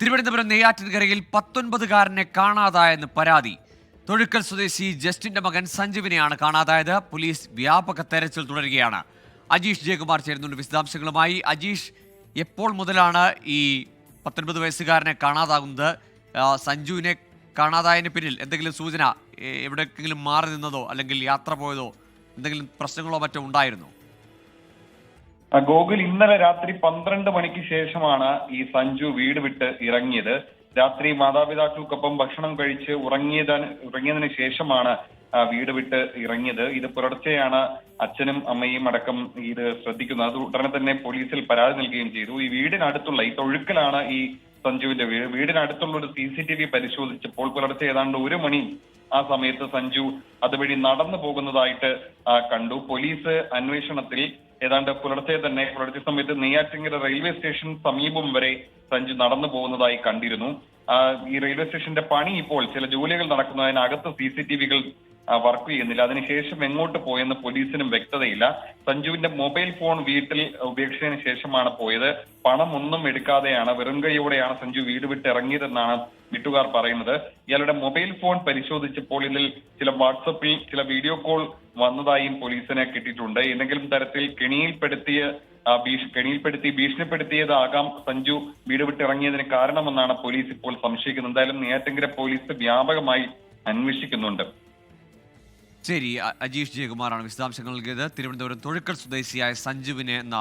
തിരുവനന്തപുരം നെയ്യാറ്റിൻകരയിൽ പത്തൊൻപതുകാരനെ കാണാതായെന്ന് പരാതി. തൊഴുക്കൽ സ്വദേശി ജസ്റ്റിന്റെ മകൻ സഞ്ജീവിനെയാണ് കാണാതായത്. പോലീസ് വ്യാപക തെരച്ചിൽ തുടരുകയാണ്. അജീഷ് ജയകുമാർ ചേരുന്നുണ്ട് വിശദാംശങ്ങളുമായി. അജീഷ് എപ്പോൾ മുതലാണ് ഈ പത്തൊൻപത് വയസ്സുകാരനെ കാണാതാകുന്നത്? സഞ്ജുവിനെ കാണാതായതിന് പിന്നിൽ എന്തെങ്കിലും സൂചന എവിടെയെങ്കിലും മാറി നിന്നതോ അല്ലെങ്കിൽ യാത്ര പോയതോ എന്തെങ്കിലും പ്രശ്നങ്ങളോ മറ്റോ ഉണ്ടായിരുന്നോ? ഗോകുൽ ഇന്നലെ രാത്രി പന്ത്രണ്ട് മണിക്ക് ശേഷമാണ് ഈ സഞ്ജു വീട് വിട്ട് ഇറങ്ങിയത്. രാത്രി മാതാപിതാക്കൾക്കൊപ്പം ഭക്ഷണം കഴിച്ച് ഉറങ്ങിയതിന് ഉറങ്ങിയതിന് ശേഷമാണ് വീട് വിട്ട് ഇറങ്ങിയത്. ഇത് പുലർച്ചെയാണ് അച്ഛനും അമ്മയും അടക്കം ഇത് ശ്രദ്ധിക്കുന്നത്. അത് ഉടനെ തന്നെ പോലീസിൽ പരാതി നൽകുകയും ചെയ്തു. ഈ വീടിനടുത്തുള്ള ഈ തൊഴുക്കലാണ് ഈ സഞ്ജുവിന്റെ വീട്. വീടിനടുത്തുള്ള ഒരു സി സി ടി വി പരിശോധിച്ചപ്പോൾ പുലർച്ചെ ഏതാണ്ട് ഒരു മണി ആ സമയത്ത് സഞ്ജു അതുവഴി നടന്നു പോകുന്നതായിട്ട് കണ്ടു. പോലീസ് അന്വേഷണത്തിൽ ഏതാണ്ട് പുലർച്ചെ തന്നെ പുലർച്ചെ സമയത്ത് നെയ്യാറ്റിങ്കര റെയിൽവേ സ്റ്റേഷൻ സമീപം വരെ സഞ്ജു നടന്നു പോകുന്നതായി കണ്ടിരുന്നു. ഈ റെയിൽവേ സ്റ്റേഷന്റെ പണി ഇപ്പോൾ ചില ജോലികൾ നടക്കുന്നതിനകത്ത് സി സി ടി വികൾ വർക്ക് ചെയ്യുന്നില്ല. അതിനുശേഷം എങ്ങോട്ട് പോയെന്ന് പോലീസിനും വ്യക്തതയില്ല. സഞ്ജുവിന്റെ മൊബൈൽ ഫോൺ വീട്ടിൽ ഉപേക്ഷിച്ചതിന് ശേഷമാണ് പോയത്. പണം ഒന്നും എടുക്കാതെയാണ് വെറും കൈയോടെയാണ് സഞ്ജു വീട് വിട്ട് ഇറങ്ങിയതെന്നാണ് വീട്ടുകാർ പറയുന്നത്. ഇയാളുടെ മൊബൈൽ ഫോൺ പരിശോധിച്ചപ്പോൾ ഇതിൽ ചില വാട്സപ്പിൽ ചില വീഡിയോ കോൾ വന്നതായും പോലീസിനെ കിട്ടിയിട്ടുണ്ട്. ഏതെങ്കിലും തരത്തിൽ കെണിയിൽപ്പെടുത്തിയ കെണിയിൽപ്പെടുത്തി ഭീഷണിപ്പെടുത്തിയതാകാം സഞ്ജു വീട് വിട്ടിറങ്ങിയതിന് കാരണമെന്നാണ് പോലീസ് ഇപ്പോൾ സംശയിക്കുന്നത്. എന്തായാലും നെയ്യാറ്റിങ്കര പോലീസ് വ്യാപകമായി അന്വേഷിക്കുന്നുണ്ട്. ശരി അജീഷ് ജയകുമാറാണ് വിശദാംശങ്ങൾ നൽകിയത്. തിരുവനന്തപുരം തൊഴുക്കൽ സ്വദേശിയായ സഞ്ജുവിനെ എന്ന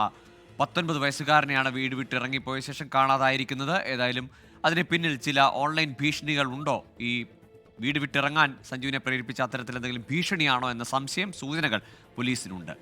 പത്തൊൻപത് വയസ്സുകാരനെയാണ് വീട് വിട്ട് ഇറങ്ങിപ്പോയ ശേഷം കാണാതായിരിക്കുന്നത്. ഏതായാലും അതിന് പിന്നിൽ ചില ഓൺലൈൻ ഭീഷണികൾ ഉണ്ടോ ഈ വീട് വിട്ടിറങ്ങാൻ സഞ്ജുവിനെ പ്രേരിപ്പിച്ച അത്തരത്തിൽ എന്തെങ്കിലും ഭീഷണിയാണോ എന്ന സംശയം സൂചനകൾ പോലീസിനുണ്ട്.